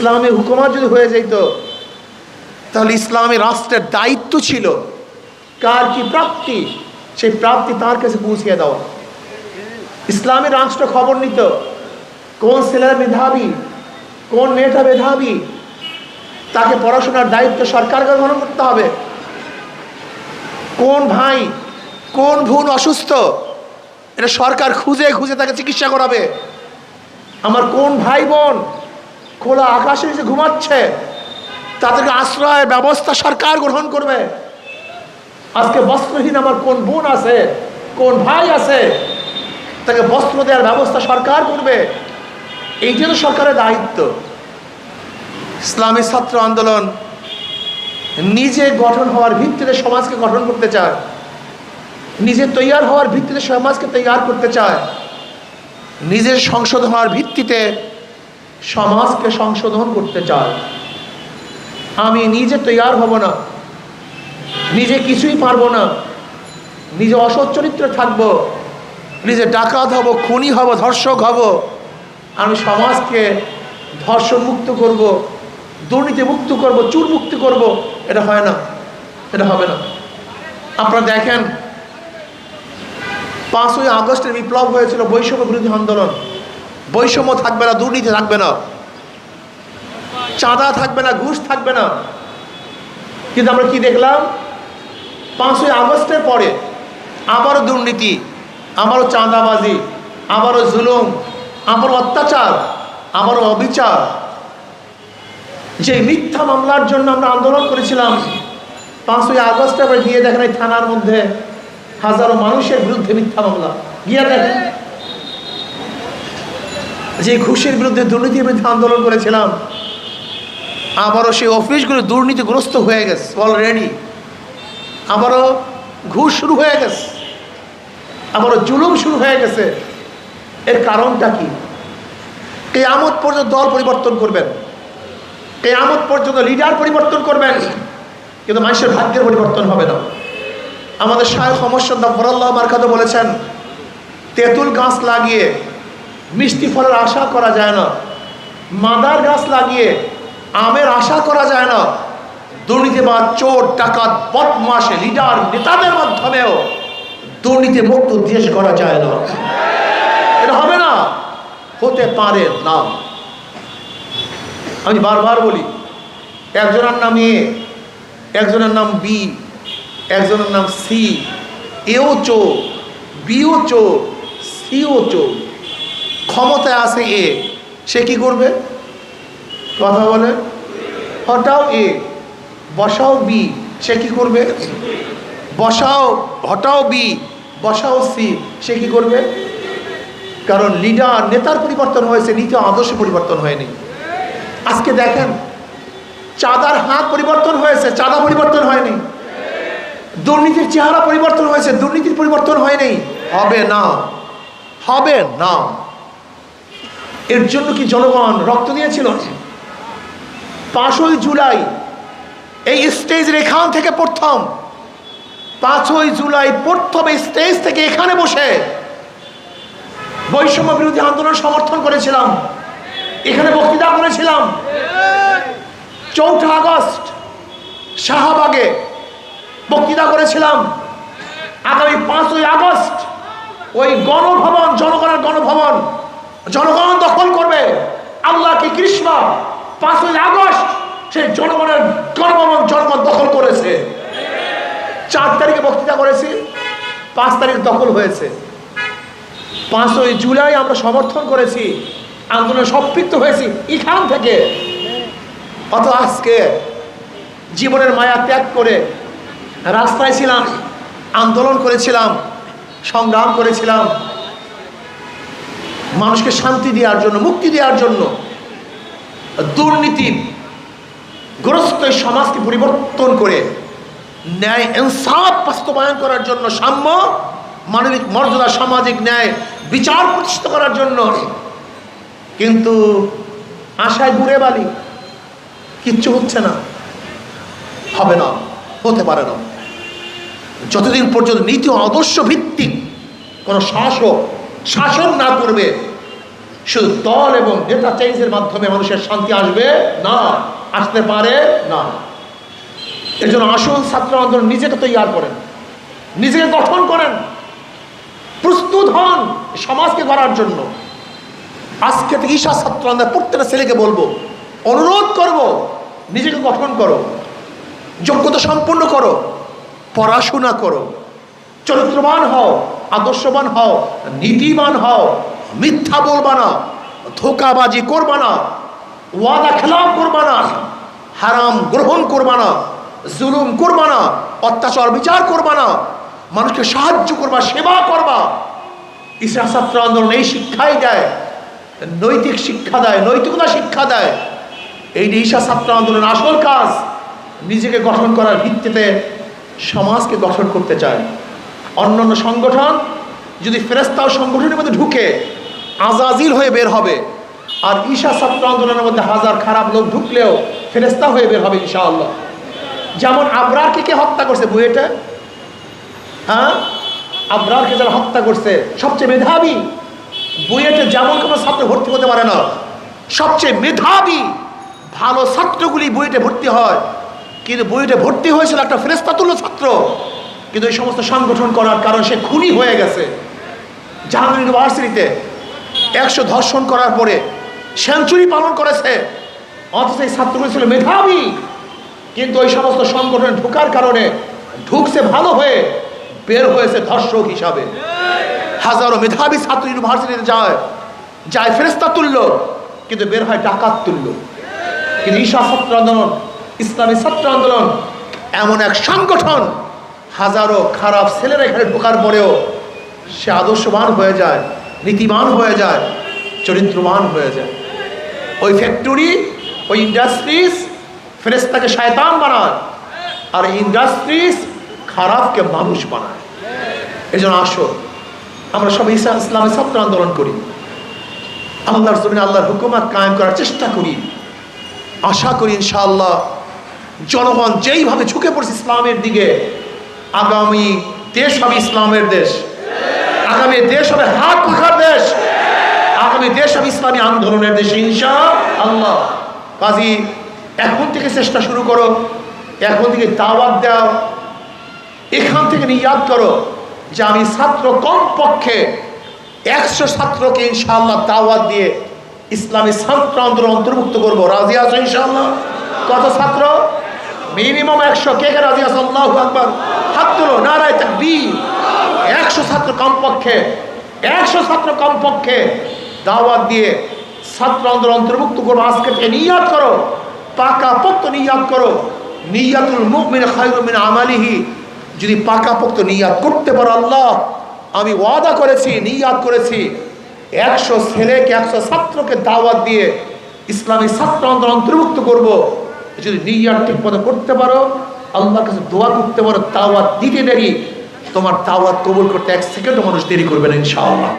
ইসলামী হুকুমাত যদি হয়ে যেত তাহলে ইসলামী রাষ্ট্রের দায়িত্ব ছিল কার কি প্রাপ্তি, সেই প্রাপ্তি তার কাছে পৌঁছিয়ে দেওয়া। ইসলামী রাষ্ট্র খবর নিত, কোন ছেলেরা মেধাবী, কোন মেয়েটা মেধাবী, তাকে পড়াশোনার দায়িত্ব সরকারকে গ্রহণ করতে হবে। কোন ভাই, কোন বোন অসুস্থ, এটা সরকার খুঁজে খুঁজে তাকে চিকিৎসা করাবে। আমার কোন ভাই বোন খোলা আকাশে নিচে ঘুমাচ্ছে। তাদেরকে আশ্রয়ের ব্যবস্থা সরকার গ্রহণ করবে। আজকে বস্ত্রহীন আমার কোন বোন আছে, কোন ভাই আছে, তাকে বস্ত্র দেওয়ার ব্যবস্থা সরকার করবে। এইটা তো সরকারের দায়িত্ব। ইসলামী ছাত্র আন্দোলন নিজে গঠন হওয়ার ভিত্তিতে সমাজকে গঠন করতে চায়। নিজে তৈয়ার হওয়ার ভিত্তিতে সমাজকে তৈয়ার করতে চায়। নিজের সংশোধন হওয়ার ভিত্তিতে সমাজকে সংশোধন করতে চায়। আমি নিজে তৈয়ার হব না। নিজে কিছুই পারব না। নিজে অসৎ চরিত্র থাকব। নিজে ডাকাত হব, খুনি হব, ধর্ষক হব। আমি সমাজকে ধর্ষণ মুক্ত করব দুর্নীতি মুক্ত করব চুর মুক্ত করব। এটা হয় না। এটা হবে না। আপনারা দেখেন, পাঁচই আগস্টের বিপ্লব হয়েছিল বৈষম্য বিরোধী আন্দোলন। বৈষম্য থাকবে না, দুর্নীতি থাকবে না। চাঁদা থাকবে না, ঘুষ থাকবে না। কিন্তু আমরা কি দেখলাম? পাঁচই আগস্টের পরে আবারও দুর্নীতি, আবারও চাঁদাবাজি, আবারও জুলুম, আবারও অত্যাচার, আবারও অবিচার। যে মিথ্যা মামলার জন্য আমরা আন্দোলন করেছিলাম, পাঁচই আগস্টে আবার গিয়ে দেখেন এই থানার মধ্যে হাজারো মানুষের বিরুদ্ধে মিথ্যা মামলা। গিয়ে দেখেন। যে ঘুষের বিরুদ্ধে দুর্নীতির বিরুদ্ধে আন্দোলন করেছিলাম, আবারও সেই অফিসগুলো দুর্নীতিগ্রস্ত হয়ে গেছে অলরেডি আবারও ঘুষ শুরু হয়ে গেছে। আবারও জুলুম শুরু হয়ে গেছে। এর কারণটা কি? কেয়ামত পর্যন্ত দল পরিবর্তন করবেন। কেয়ামত পর্যন্ত লিডার পরিবর্তন করবেন। কিন্তু মানুষের ভাগ্যের পরিবর্তন হবে না। আমাদের শাহ সমস্যা ফরাল্লাহ মার্কাতে বলেছেন, তেঁতুল গাছ লাগিয়ে মিষ্টি ফলের আশা করা যায় না। মাদার গাছ লাগিয়ে আমের আশা করা যায় না। দুর্নীতিবাদ চোর, ডাকাত বদমাসে লিডার, নেতাদের মাধ্যমেও দুর্নীতি মুক্ত দেশ করা যায় না। এটা হবে না। হতে পারে না আমি বারবার বলি, একজনের নাম এ, একজনের নাম বি, একজনের নাম সি, এও চোর, বিও চোর, সিও চোর। ক্ষমতায় আছে এ, সে কি করবে? কথা বলে, হটাও এ, বসাও বি, সে কি করবে? বসাও, হটাও বি, বসাও সি, সে কি করবে? কারণ লিডার নেতার পরিবর্তন হয়েছে, নীতি আদর্শ পরিবর্তন হয়নি। আজকে দেখেন, চাঁদার হাত পরিবর্তন হয়েছে, চাঁদা পরিবর্তন হয়নি। দুর্নীতির চেহারা পরিবর্তন হয়েছে, দুর্নীতির পরিবর্তন হয়নি। হবে না। হবে না। এর জন্য কি জনগণ রক্ত দিয়েছিল পাঁচই জুলাই, এই স্টেজের এখান থেকে প্রথম। পাঁচই জুলাই প্রথম স্টেজ থেকে এখানে বসে বৈষম্য বিরোধী আন্দোলন সমর্থন করেছিলাম। এখানে বক্তৃতা করেছিলাম। চৌঠা আগস্ট, শাহবাগে বক্তৃতা করেছিলাম। আগামী পাঁচই আগস্ট ওই গণভবন, জনগণের গণভবন, জনগণ দখল করবে আল্লাহ কি কৃষ্ণা পাঁচই আগস্ট সেই জনগণের গণভবন জনগণ দখল করেছে। চার তারিখে বক্তৃতা করেছি, পাঁচ তারিখ দখল হয়েছে। পাঁচই জুলাই আমরা সমর্থন করেছি, আন্দোলনে সম্পৃক্ত হয়েছি এখান থেকে। অত আজকে জীবনের মায়া ত্যাগ করে রাস্তায় ছিলাম, আন্দোলন করেছিলাম, সংগ্রাম করেছিলাম। মানুষকে শান্তি দেওয়ার জন্য, মুক্তি দেওয়ার জন্য দুর্নীতি গ্রস্ত সমাজকে পরিবর্তন করে ন্যায় ইনসাফ বাস্তবায়ন করার জন্য সাম্য, মানবিক মর্যাদা, সামাজিক ন্যায় বিচার প্রতিষ্ঠিত করার জন্য। কিন্তু আশায় ঘুরে বালি কিচ্ছু হচ্ছে না, হবে না, হতে পারে না। যতদিন পর্যন্ত নীতি আদর্শ ভিত্তিক কোনো শাসক শাসন না করবে শুধু দল এবং ডেটা চেঞ্জের মাধ্যমে মানুষের শান্তি আসবে? না। আসতে পারে? না। এর জন্য আসল ছাত্র আন্দোলন নিজেকে তৈয়ার করেন। নিজেকে গঠন করেন। প্রস্তুত হন সমাজকে গড়ার জন্য। আজকে থেকে ঈশা ছাত্র আন্দোলন প্রত্যেকটা ছেলেকে বলব, অনুরোধ করব, নিজেকে গঠন করো, যোগ্যতা সম্পূর্ণ করো, পড়াশোনা করো, চরিত্রবান হও, আদর্শবান হও, নীতিবান হও মিথ্যা বলবা না, ধোকাবাজি করবা না, ওয়াদা খেলাপ করবা না, হারাম গ্রহণ করবা না, জুলুম করবা না, অত্যাচার বিচার করবা না, মানুষকে সাহায্য করবা, সেবা করবা। ইসরা ছাত্র আন্দোলন এই শিক্ষাই দেয়, নৈতিক শিক্ষা দেয়, নৈতিকতা শিক্ষা দেয়। এই ঈশা ছাত্র আন্দোলনের আসল কাজ, নিজেকে গঠন করার ভিত্তিতে সমাজকে গঠন করতে চায়। অন্যান্য সংগঠন যদি ফেরেস্তাও সংগঠনের মধ্যে ঢুকে আজাজিল হয়ে বের হবে। আর ঈশা ছাত্র আন্দোলনের মধ্যে হাজার খারাপ লোক ঢুকলেও ফেরেস্তা হয়ে বের হবে ইনশাআল্লাহ। যেমন আবরারকে কে হত্যা করছে, বুয়েটে? হ্যাঁ? আবরারকে যারা হত্যা করছে, সবচেয়ে মেধাবী। বুয়েটে যেমন কোনো ছাত্র ভর্তি হতে পারে না, সবচেয়ে মেধাবী ভালো ছাত্রগুলি বুয়েটে ভর্তি হয়। কিন্তু বুয়েটে ভর্তি হয়েছিল একটা ফেরেস্তাতুল্য ছাত্র। কিন্তু এই সমস্ত সংগঠন করার কারণ সে খুনি হয়ে গেছে। জাহাঙ্গীর ইউনিভার্সিটিতে একশো ধর্ষণ করার পরে সেঞ্চুরি পালন করেছে। অথচ এই ছাত্রগুলি ছিল মেধাবী। কিন্তু ওই সমস্ত সংগঠনে ঢোকার কারণে ঢুকছে ভালো হয়ে বের হয়েছে ধর্ষক হিসাবে। হাজারো মেধাবী ছাত্র ইউনিভার্সিটিতে যায়। যায় ফেরেস্তা তুল্য, কিন্তু বের হয় ডাকাত তুলল কিন্তু ঈশা ছাত্র আন্দোলন, ইসলামী ছাত্র আন্দোলন, এমন এক সংগঠন, হাজারো খারাপ ছেলেরা এখানে ঢোকার পরেও সে আদর্শবান হয়ে যায়। নীতিবান হয়ে যায়, চরিত্রবান হয়ে যায়। ওই ফ্যাক্টরি ওই ইন্ডাস্ট্রিজ ফেরেস্তাকে শয়তান বানায় আর ইন্ডাস্ট্রিজ খারাপকে মানুষ বানায়। এই জন্য আসো, আমরা সবাই ইসলাম ইসলামী ছাত্র আন্দোলন করি। আল্লাহর জমিনে আল্লাহর হুকুমাত কায়েম করার চেষ্টা করি। আশা করি ইনশাআল্লাহ জনগণ যেইভাবে ঝুঁকে পড়ছে ইসলামের দিকে, আগামী দেশ হবে ইসলামের দেশ। আগামী দেশ হবে হাত পাখার দেশ। আগামী দেশ হবে ইসলামী আন্দোলনের দেশ ইনশা আল্লাহ কাজী, এখন থেকে চেষ্টা শুরু করো। এখন থেকে দাওয়াত দাও। এখান থেকে নিয়াদ করো যে আমি ছাত্র কমপক্ষে একশো ছাত্রকে ইনশাআল্লাহ দাওয়াত দিয়ে ইসলামী ছাত্র আন্দোলন অন্তর্ভুক্ত করব। রাজি আছো ইনশাআল্লাহ? কত ছাত্র? মিনিমাম একশো। কে কে রাজি আছো? আল্লাহ আকবর। হাত তুলো। নারায় তাকবীর। একশো ছাত্র কমপক্ষে, একশো ছাত্র কমপক্ষে দাওয়াত দিয়ে ছাত্র আন্দোলন অন্তর্ভুক্ত করব আজকে থেকে নিয়াদ করো, পাকা পক্ত নিয়াদ করো। নিয়াতুল মুমিন খায়রুমিন আমালিহি, যদি পাকা পাকাপোক্ত নিয়াদ করতে পারো আল্লাহ, আমি ওয়াদা করেছি নিয়াদ করেছি। একশো ছেলেকে, একশো ছাত্রকে দাওয়াত দিয়ে ইসলামী ছাত্র আন্দোলন অন্তর্ভুক্ত করব। যদি নিয়াদ ঠিক মতো করতে পারো, আল্লাহর কাছে দোয়া করতে পারো, দাওয়াত দিতে দেরি তোমার তাওয়াত কবুল করতে এক সেকেন্ডও মানুষ দেরি করবে না ইনশাআল্লাহ।